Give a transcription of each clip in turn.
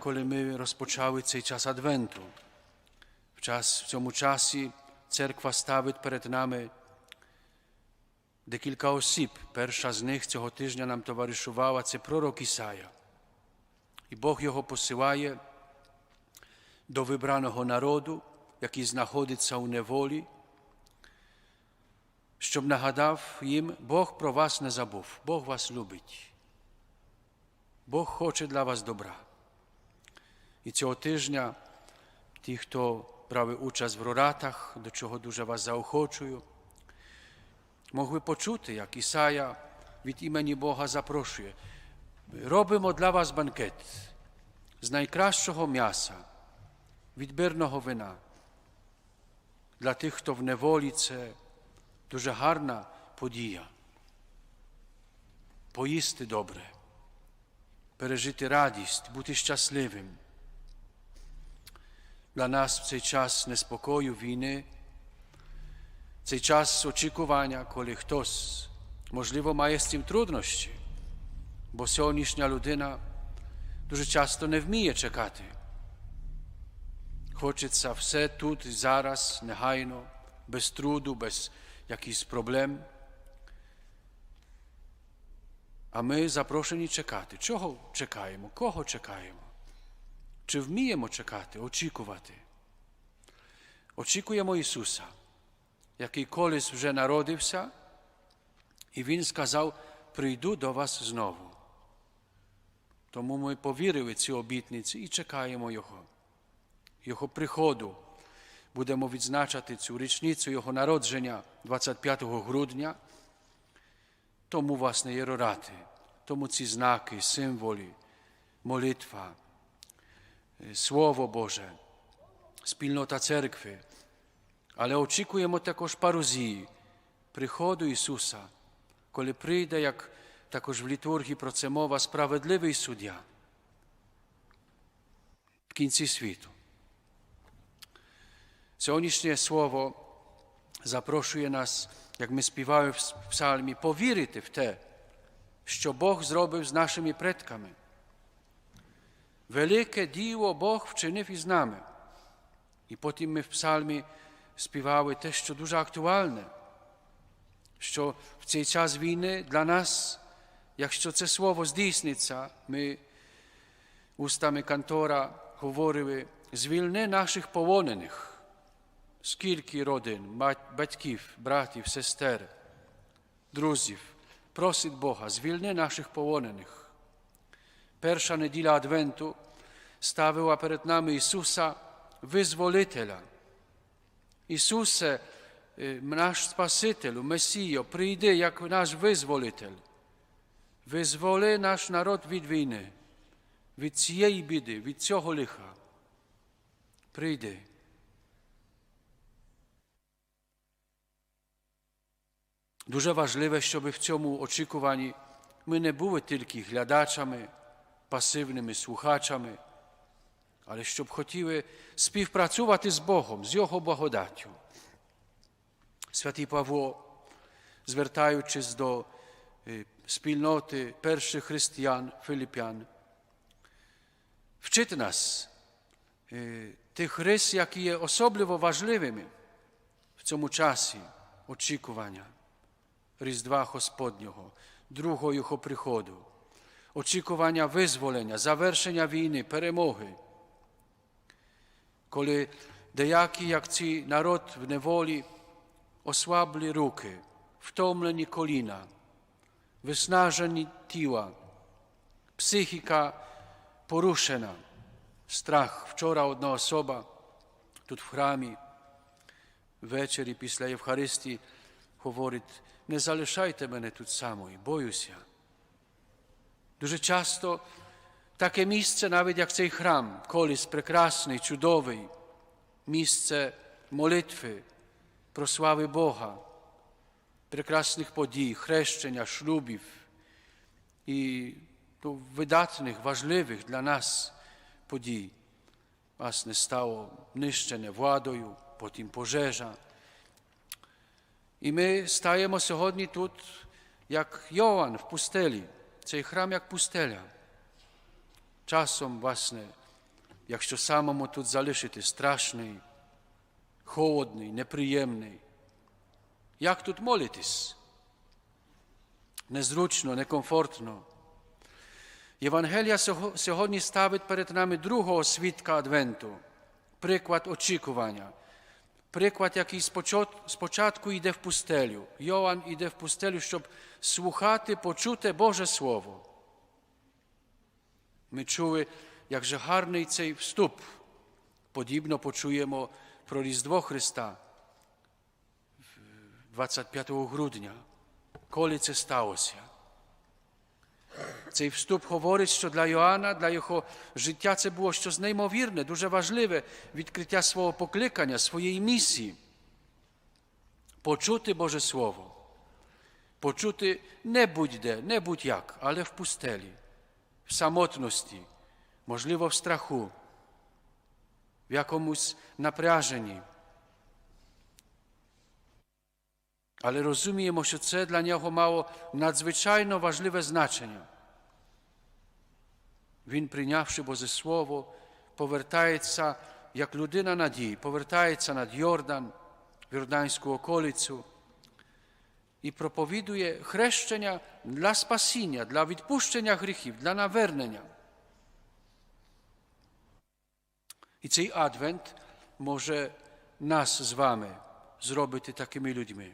коли ми розпочали цей час Адвенту. В, час, в цьому часі церква ставить перед нами декілька осіб. Перша з них цього тижня нам товаришувала це пророк Ісая. І Бог його посилає до вибраного народу, який знаходиться у неволі, щоб нагадав їм, Бог про вас не забув, Бог вас любить. Бог хоче для вас добра. І цього тижня ті, хто брали участь в роратах, до чого дуже вас заохочую, могли почути, як Ісая від імені Бога запрошує. Робимо для вас банкет з найкращого м'яса, відбірного вина. Для тих, хто в неволі, це дуже гарна подія. Поїсти добре, пережити радість, бути щасливим. Nas w цей час неспокою, війни, цей час очікування, коли хтось, можливо, має з цим труднощі, бо сьогоднішня людина дуже часто не вміє чекати. Хочеться все тут і зараз, негайно, без труду, без якихось проблем. А ми запрошені чекати. Чого чекаємо? Кого чекаємо? Чи вміємо чекати, очікувати? Очікуємо Ісуса, який колись вже народився, і Він сказав: прийду до вас знову. Тому ми повірили цій обітниці і чекаємо Його, Його приходу. Будемо відзначати цю річницю Його народження 25 грудня. Тому, власне, є рорати, тому ці знаки, символи, молитва. Słowo Boże, spilnota cerkwi, ale oczekujemy також парузії, приходу Ісуса, коли прийде, як також в літургії про це мова, справедливий суддя в кінці світу. Сьогоднішнє слово запрошує нас, як ми співаємо в псалмі, повірити в те, що Бог зробив з нашими предками. Велике діло Бог вчинив із нами. І потім ми в псалмі співали те, що дуже актуальне, що в цей час війни для нас, якщо це слово здійсниться, ми устами кантора говорили, звільни наших полонених, скільки родин, батьків, братів, сестер, друзів, просить Бога, звільни наших полонених. Перша неділя Адвенту ставила перед нами Ісуса Визволителя. Ісусе, наш Спасителю, Месіо, прийди як наш визволитель. Визволи наш народ від війни, від цієї біди, від цього лиха. Прийди. Дуже важливе, щоб в цьому очікуванні ми не були тільки глядачами пасивними слухачами, але щоб хотіли співпрацювати з Богом, з Його благодаттю. Святий Павло, звертаючись до спільноти перших християн, филип'ян, вчить нас тих рис, які є особливо важливими в цьому часі очікування Різдва Господнього, другого Його приходу очікування визволення, завершення війни, перемоги. Коли деякі, як ці народ в неволі, ослаблі руки, втомлені коліна, виснажені тіла, психіка порушена, страх. Вчора одна особа тут в храмі ввечері після Євхаристії говорить, не залишайте мене тут самої, боюся. Дуже часто таке місце, навіть як цей храм, колись прекрасний, чудовий, місце молитви, прослави Бога, прекрасних подій, хрещення, шлюбів і ну, видатних, важливих для нас подій. Власне, стало нищене владою, потім пожежа. І ми стаємо сьогодні тут, як Йоанн в пустелі. Цей храм як пустеля. Часом, власне, якщо самому тут залишити страшний, холодний, неприємний. Як тут молитись? Незручно, некомфортно. Євангелія сьогодні ставить перед нами другого свідка Адвенту, приклад очікування. Приклад, який спочатку йде в пустелю. Йоанн йде в пустелю, щоб слухати, почути Боже Слово. Ми чули, як же гарний цей вступ. Подібно почуємо про Різдво Христа 25 грудня. Коли це сталося? Цей вступ говорить, що для Йоанна, для його життя це було щось неймовірне, дуже важливе відкриття свого покликання, своєї місії. Почути Боже Слово. Почути не будь-де, не будь-як, але в пустелі, в самотності, можливо, в страху, в якомусь напряженні. Але розуміємо, що це для нього мало надзвичайно важливе значення. Він, прийнявши Боже Слово, повертається як людина надії, повертається над Йордан, в Йорданську околицю і проповідує хрещення для спасіння, для відпущення гріхів, для навернення. І цей адвент може нас з вами зробити такими людьми,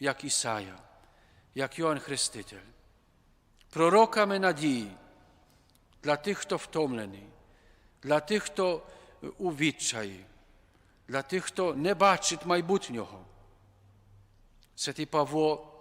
як Ісая, як Йоанн Хреститель, пророками надії для тих, хто втомлений, для тих, хто у відчаї, для тих, хто не бачить майбутнього. Святий Павло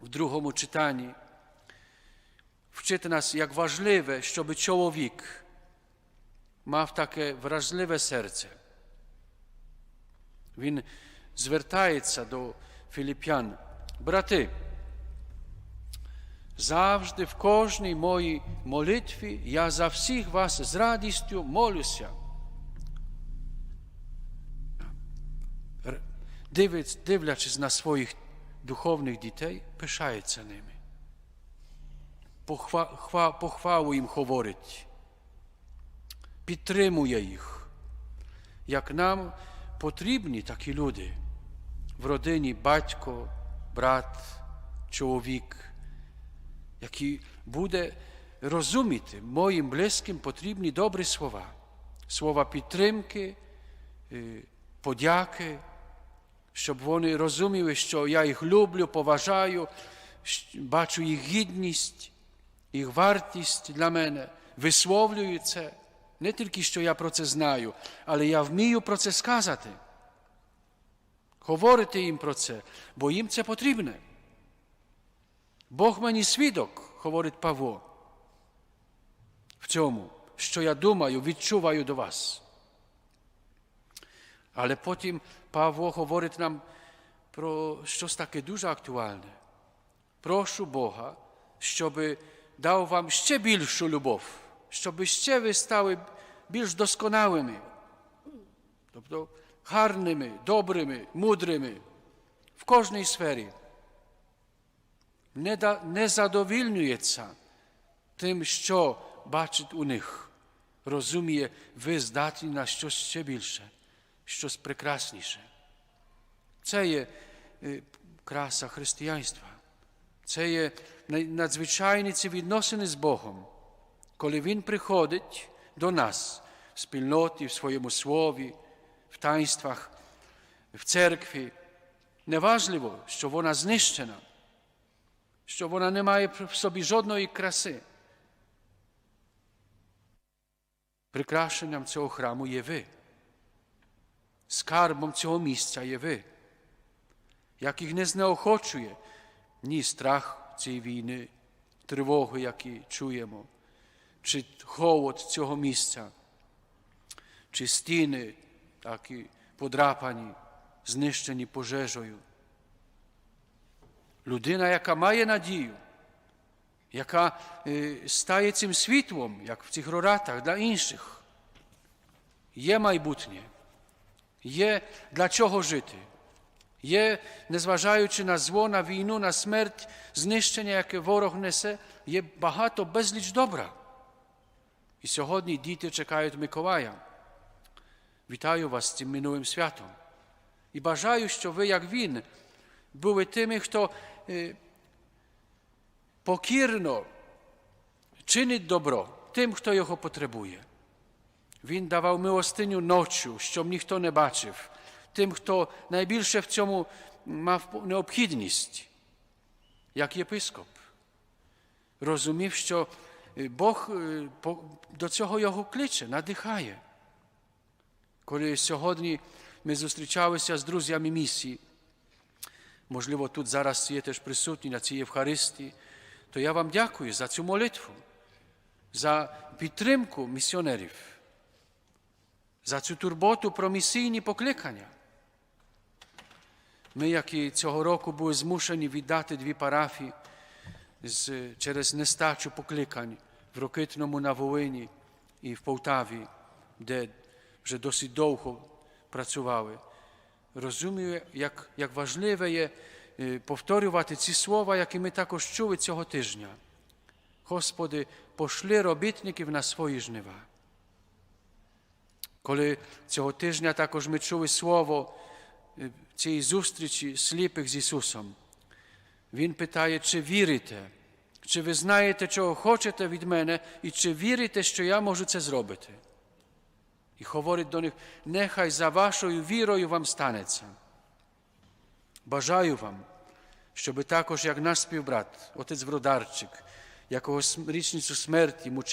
в другому читанні вчить нас, як важливе, щоб чоловік мав таке вразливе серце. Він звертається до філіп'ян. Брати, завжди в кожній моїй молитві я за всіх вас з радістю молюся. Дивлячись на своїх духовних дітей, пишається ними. Похва, хва- похвалу їм говорить, підтримує їх. Як нам потрібні такі люди в родині батько, брат, чоловік, який буде розуміти моїм близьким потрібні добрі слова, слова підтримки, е, подяки, щоб вони розуміли, що я їх люблю, поважаю, бачу їх гідність, їх вартість для мене, висловлюю це. Не тільки що я про це знаю, але я вмію про це сказати. Говорити їм про це, бо їм це потрібне. Бог мені свідок, говорить Павло, в цьому, що я думаю, відчуваю до вас. Але потім Павло говорить нам про щось таке дуже актуальне. Прошу Бога, щоб дав вам ще більшу любов, щоб ще ви стали більш досконалими, тобто гарними, добрими, мудрими в кожній сфері. Не, да, не задовільнюється тим, що бачить у них. Розуміє, ви здатні на щось ще більше, щось прекрасніше. Це є е, краса християнства. Це є надзвичайні ці відносини з Богом, коли Він приходить до нас в спільноті, в своєму слові, в таїнствах, в церкві. Неважливо, що вона знищена, що вона не має в собі жодної краси. Прикрашенням цього храму є ви. Скарбом цього місця є ви. Як їх не знеохочує ні страх цієї війни, тривоги, які чуємо, чи холод цього місця, чи стіни, такі подрапані, знищені пожежею. Людина, яка має надію, яка е, стає цим світлом, як в цих роратах для інших, є майбутнє, є для чого жити. Є, незважаючи на зло, на війну, на смерть, знищення, яке ворог несе, є багато безліч добра. І сьогодні діти чекають Миколая. Вітаю вас з цим минулим святом. І бажаю, що ви, як він, були тими, хто е, покірно чинить добро тим, хто його потребує. Він давав милостиню ночу, щоб ніхто не бачив, тим, хто найбільше в цьому мав необхідність, як єпископ. Розумів, що е, Бог е, по- до цього його кличе, надихає. Коли сьогодні ми зустрічалися з друзями місії, можливо, тут зараз є теж присутні на цій Євхаристії, то я вам дякую за цю молитву, за підтримку місіонерів, за цю турботу про місійні покликання. Ми, як і цього року, були змушені віддати дві парафії через нестачу покликань в Рокитному на Волині і в Полтаві, де вже досить довго працювали. Розумію, як, як важливе є е, повторювати ці слова, які ми також чули цього тижня. Господи, пошли робітників на свої жнива. Коли цього тижня також ми чули слово е, цієї зустрічі сліпих з Ісусом, Він питає, чи вірите, чи ви знаєте, чого хочете від мене, і чи вірите, що я можу це зробити. І говорить до них, нехай за вашою вірою вам станеться. Бажаю вам, щоб також, як наш співбрат, отець Вродарчик, якогось річницю смерті, мучення,